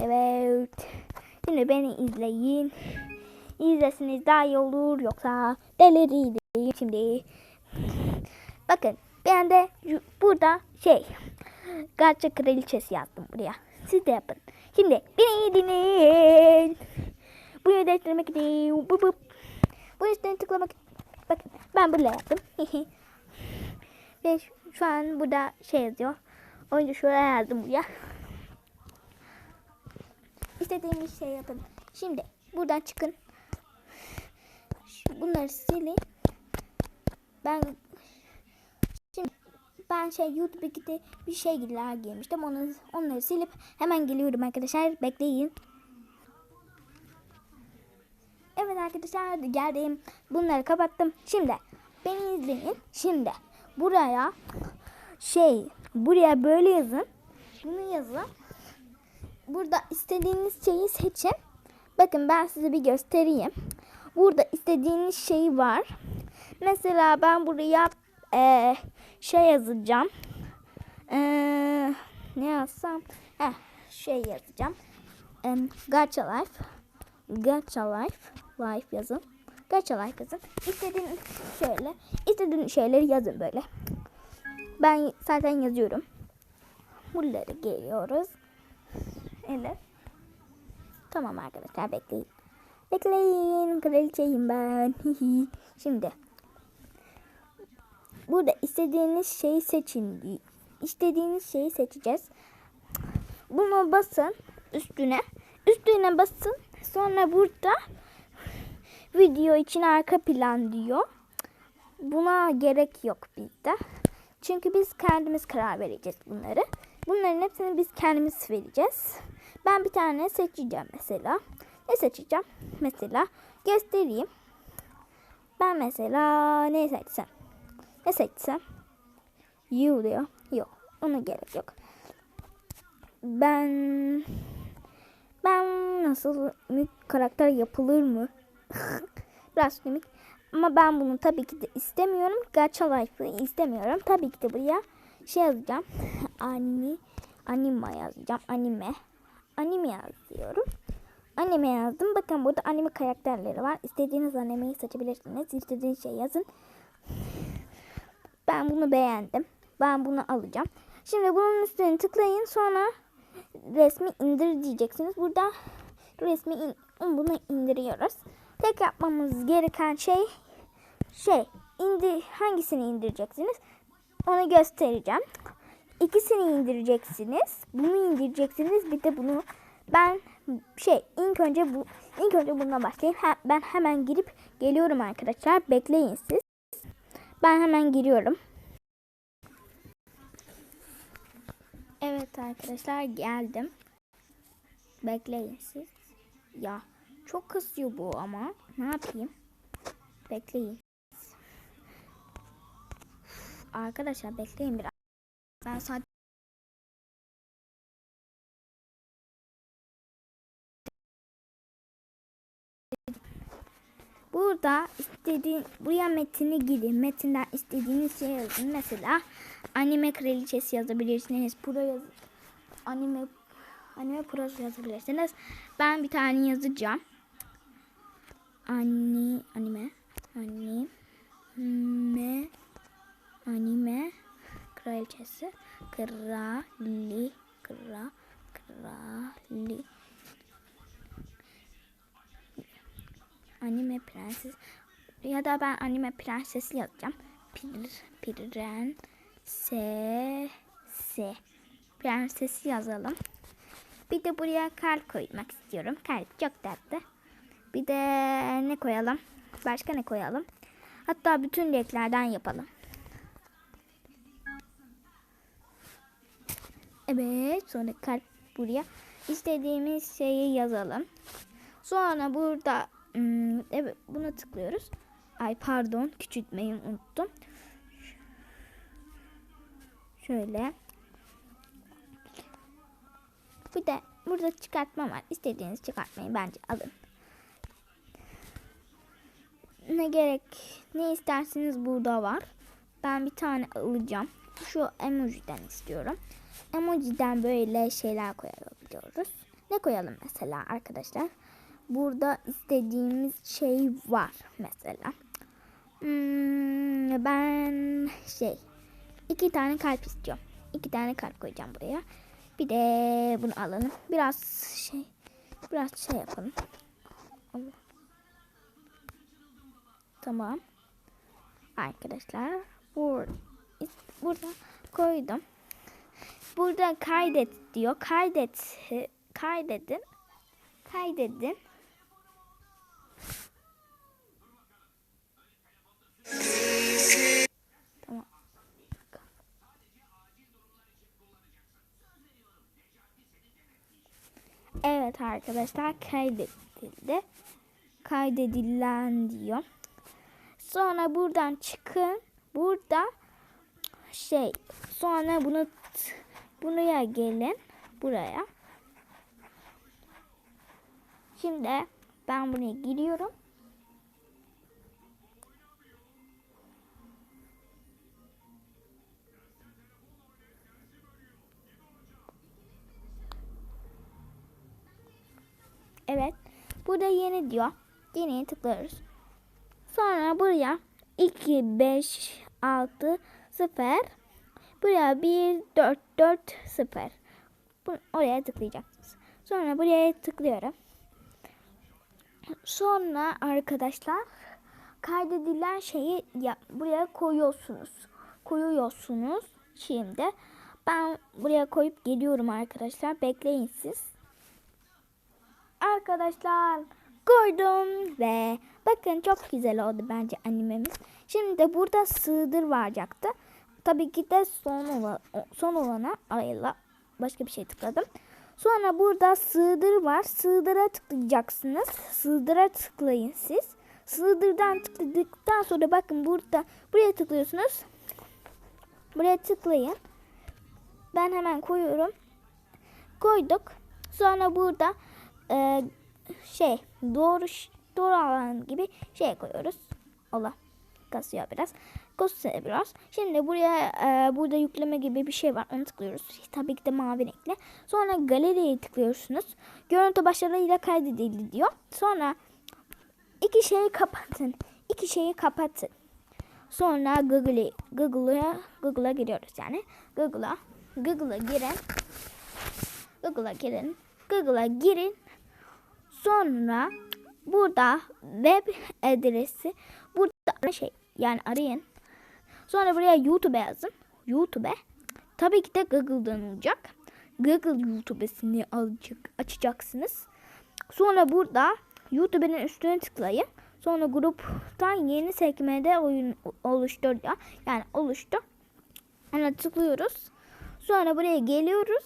Evet. Şimdi beni izleyin. İzlesiniz daha iyi olur yoksa deliriydim şimdi. Bakın ben de burada şey Gacha kraliçesi yazdım buraya. Siz de yapın. Şimdi beni iyi dinleyin. Bunu değiştirmek için bu bu. Bu üstüne tıklamak Bakın ben böyle yaptım. Ve şu- an burada şey yazıyor. Önce şuraya yazdım buraya. İstediğiniz şey yapın. Şimdi buradan çıkın. Bunları silin. Ben şimdi ben şey YouTube'daki bir şey gidiler giymiştim. Onu, onları silip hemen geliyorum arkadaşlar. Bekleyin. Evet arkadaşlar geldim. Bunları kapattım. Şimdi beni izleyin. Şimdi buraya şey buraya böyle yazın. Bunu yazın. Burada istediğiniz şeyi seçin. Bakın ben size bir göstereyim. Burada istediğiniz şey var. Mesela ben buraya eee, şey yazacağım. Eee, ne yazsam? Heh, şey yazacağım. Em, Gacha Life. Gacha Life. Life yazın. Gacha Life yazın. İstediğiniz şöyle. istediğiniz şeyleri yazın böyle. Ben zaten yazıyorum. Buraları geliyoruz. Evet. Tamam arkadaşlar bekleyin. Bekleyin. Kraliçeyim ben. Şimdi. Burada istediğiniz şeyi seçin. İstediğiniz şeyi seçeceğiz. Bunu basın üstüne. Üstüne basın. Sonra burada video için arka plan diyor. Buna gerek yok bizde. Çünkü biz kendimiz karar vereceğiz bunları. Bunların hepsini biz kendimiz vereceğiz. Ben bir tane seçeceğim mesela. Ne seçeceğim? Mesela göstereyim. Ben mesela ne seçsem? Ne seçsem? You diyor. Yok. Ona gerek yok. Ben ben nasıl mük karakter yapılır mı? Biraz komik. Ama ben bunu tabii ki de istemiyorum. Gacha Life'ı istemiyorum. Tabii ki de buraya şey yazacağım. Anime, anime yazacağım. Anime. Anime yazıyorum. Anime yazdım. Bakın burada anime karakterleri var. İstediğiniz animeyi seçebilirsiniz. İstediğiniz şey yazın. Ben bunu beğendim. Ben bunu alacağım. Şimdi bunun üstüne tıklayın. Sonra resmi indir diyeceksiniz. Burada resmi in, bunu indiriyoruz. Tek yapmamız gereken şey şey indi hangisini indireceksiniz? Onu göstereceğim. İkisini indireceksiniz. Bunu indireceksiniz. Bir de bunu ben şey ilk önce bu ilk önce bununla başlayayım. Ha- ben hemen girip geliyorum arkadaşlar. Bekleyin siz. Ben hemen giriyorum. Evet arkadaşlar geldim. Bekleyin siz. Ya çok kısıyor bu ama. Ne yapayım? Bekleyin. Arkadaşlar bekleyin biraz. Ben sadece Burada istediğin buraya metini gidin. Metinden istediğiniz şey yazın. Mesela anime kraliçesi yazabilirsiniz. Pro yaz anime anime pro yazabilirsiniz. Ben bir tane yazacağım. Anne anime anime anime kraliçesi krali kra krali anime prenses ya da ben anime prensesi yazacağım. Pir, piren se se prensesi yazalım. Bir de buraya kalp koymak istiyorum. Kalp çok tatlı. Bir de ne koyalım? Başka ne koyalım? Hatta bütün renklerden yapalım. Evet, sonra kalp buraya istediğimiz şeyi yazalım. Sonra burada hmm, evet buna tıklıyoruz. Ay pardon, küçültmeyi unuttum. Şöyle. Bir de burada çıkartma var. İstediğiniz çıkartmayı bence alın. Ne gerek, ne isterseniz burada var. Ben bir tane alacağım. Şu emojiden istiyorum. Emojiden böyle şeyler koyabiliyoruz. Ne koyalım mesela arkadaşlar? Burada istediğimiz şey var mesela. Hmm, ben şey iki tane kalp istiyorum. İki tane kalp koyacağım buraya. Bir de bunu alalım. Biraz şey biraz şey yapalım. Tamam. Arkadaşlar bur burada koydum. Burada kaydet diyor. Kaydet kaydedin. Kaydedin. Tamam. Evet arkadaşlar kaydedildi. Kaydedilen diyor. Sonra buradan çıkın. Burada şey sonra bunu buraya gelin. Buraya. Şimdi ben buraya giriyorum. Evet. Burada yeni diyor. Yeniye tıklıyoruz. Sonra buraya 2, 5, 6, 0. Buraya 1, 4, 4, 0. Bu, oraya tıklayacaksınız. Sonra buraya tıklıyorum. Sonra arkadaşlar kaydedilen şeyi ya, buraya koyuyorsunuz. Koyuyorsunuz. Şimdi ben buraya koyup geliyorum arkadaşlar. Bekleyin siz. Arkadaşlar koydum ve bakın çok güzel oldu bence animemiz. Şimdi de burada sığdır varacaktı. Tabii ki de son, olan, son olana ayla başka bir şey tıkladım. Sonra burada sığdır var. Sığdıra tıklayacaksınız. Sığdıra tıklayın siz. Sığdırdan tıkladıktan sonra bakın burada buraya tıklıyorsunuz. Buraya tıklayın. Ben hemen koyuyorum. Koyduk. Sonra burada e, şey doğru doğru alan gibi şey koyuyoruz. Allah kasıyor biraz. Kasıyor biraz. Şimdi buraya e, burada yükleme gibi bir şey var. Onu tıklıyoruz. Tabii ki de mavi renkli. Sonra galeriye tıklıyorsunuz. Görüntü başarıyla kaydedildi diyor. Sonra iki şeyi kapatın. İki şeyi kapatın. Sonra Google'a Google'a Google'a giriyoruz yani. Google'a Google'a girin. Google'a girin. Google'a girin. Sonra burada web adresi burada şey yani arayın. Sonra buraya YouTube yazın. YouTube. Tabii ki de Google'dan olacak. Google YouTube'sini açacaksınız. Sonra burada YouTube'un üstüne tıklayın. Sonra gruptan yeni sekmede oyun oluştur. Yani oluştu. Ona tıklıyoruz. Sonra buraya geliyoruz.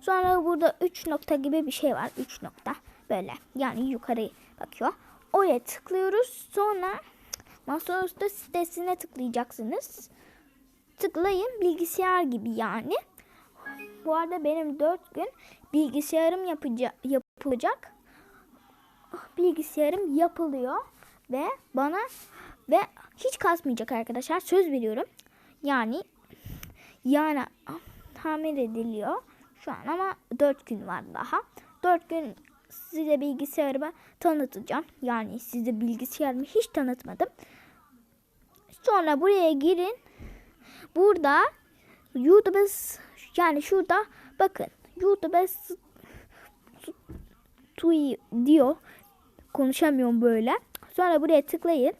Sonra burada 3 nokta gibi bir şey var. 3 nokta böyle yani yukarı bakıyor. Oraya tıklıyoruz. Sonra masaüstü sitesine tıklayacaksınız. Tıklayın bilgisayar gibi yani. Bu arada benim 4 gün bilgisayarım yapıca yapılacak. Bilgisayarım yapılıyor ve bana ve hiç kasmayacak arkadaşlar. Söz veriyorum. Yani yani tamir ediliyor şu an ama 4 gün var daha. 4 gün size bilgisayarımı tanıtacağım. Yani size bilgisayarımı hiç tanıtmadım. Sonra buraya girin. Burada YouTube yani şurada bakın YouTube Tui diyor. Konuşamıyorum böyle. Sonra buraya tıklayın.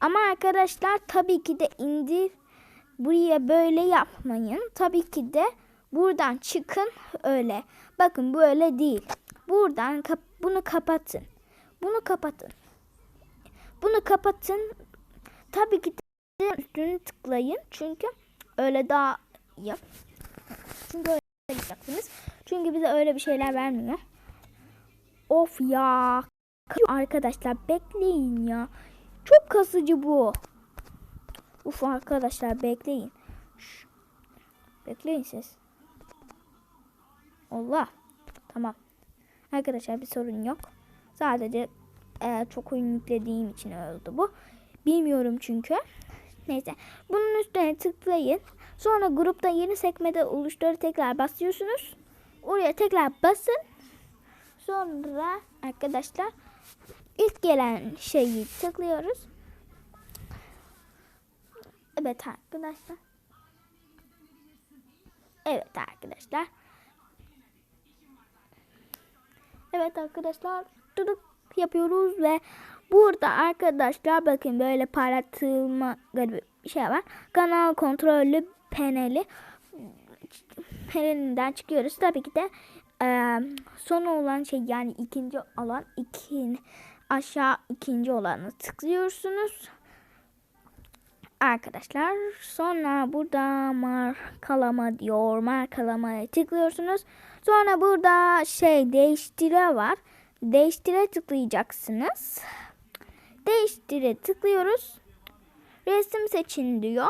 Ama arkadaşlar tabii ki de indir buraya böyle yapmayın. Tabii ki de buradan çıkın öyle. Bakın bu öyle değil. Buradan kap bunu kapatın. Bunu kapatın. Bunu kapatın. Tabii ki de üstünü tıklayın. Çünkü öyle daha iyi. Çünkü öyle yapacaksınız. Çünkü bize öyle bir şeyler vermiyor. Of ya. Arkadaşlar bekleyin ya. Çok kasıcı bu. Uf arkadaşlar bekleyin. Bekleyin siz. Allah. Tamam. Arkadaşlar bir sorun yok. Sadece e, çok oyun yüklediğim için oldu bu. Bilmiyorum çünkü. Neyse. Bunun üstüne tıklayın. Sonra grupta yeni sekmede oluştur tekrar basıyorsunuz. Oraya tekrar basın. Sonra arkadaşlar ilk gelen şeyi tıklıyoruz. Evet arkadaşlar. Evet arkadaşlar. Evet arkadaşlar. Tıdık yapıyoruz ve burada arkadaşlar bakın böyle parlatılma gibi bir şey var. Kanal kontrollü paneli panelinden çıkıyoruz. Tabii ki de e, son olan şey yani ikinci olan iki aşağı ikinci olanı tıklıyorsunuz. Arkadaşlar sonra burada markalama diyor. Markalamaya tıklıyorsunuz. Sonra burada şey değiştire var. Değiştire tıklayacaksınız. Değiştire tıklıyoruz. Resim seçin diyor.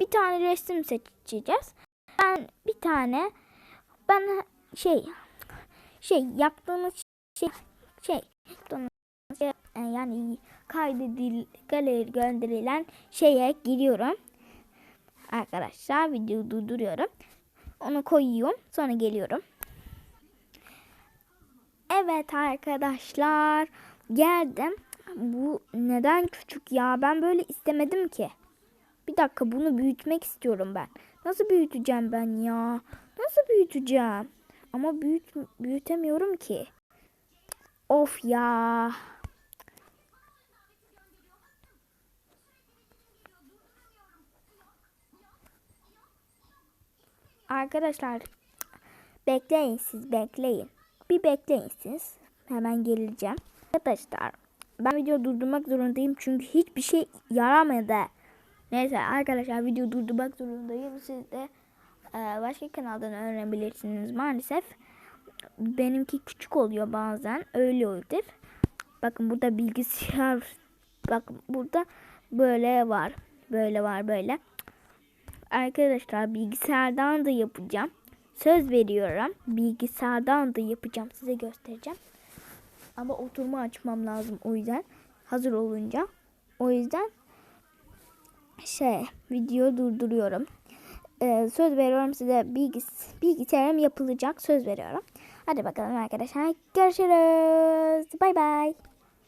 Bir tane resim seçeceğiz. Ben bir tane ben şey şey yaptığımız şey şey yaptığımız şey, yani kaydedil galeri gönderilen şeye giriyorum. Arkadaşlar videoyu durduruyorum. Onu koyuyorum. Sonra geliyorum. Evet arkadaşlar. Geldim. Bu neden küçük ya? Ben böyle istemedim ki. Bir dakika bunu büyütmek istiyorum ben. Nasıl büyüteceğim ben ya? Nasıl büyüteceğim? Ama büyüt büyütemiyorum ki. Of ya. Arkadaşlar bekleyin siz bekleyin. Bir bekleyin. Hemen geleceğim. Arkadaşlar ben video durdurmak zorundayım çünkü hiçbir şey yaramadı. Neyse arkadaşlar video durdurmak zorundayım. Siz de e, başka kanaldan öğrenebilirsiniz maalesef. Benimki küçük oluyor bazen. Öyle olur. Bakın burada bilgisayar bakın burada böyle var. Böyle var böyle. Arkadaşlar bilgisayardan da yapacağım. Söz veriyorum. Bilgisayardan da yapacağım. Size göstereceğim. Ama oturma açmam lazım o yüzden. Hazır olunca. O yüzden şey video durduruyorum. Ee, söz veriyorum size bilgis bilgisayarım yapılacak. Söz veriyorum. Hadi bakalım arkadaşlar. Görüşürüz. Bay bay.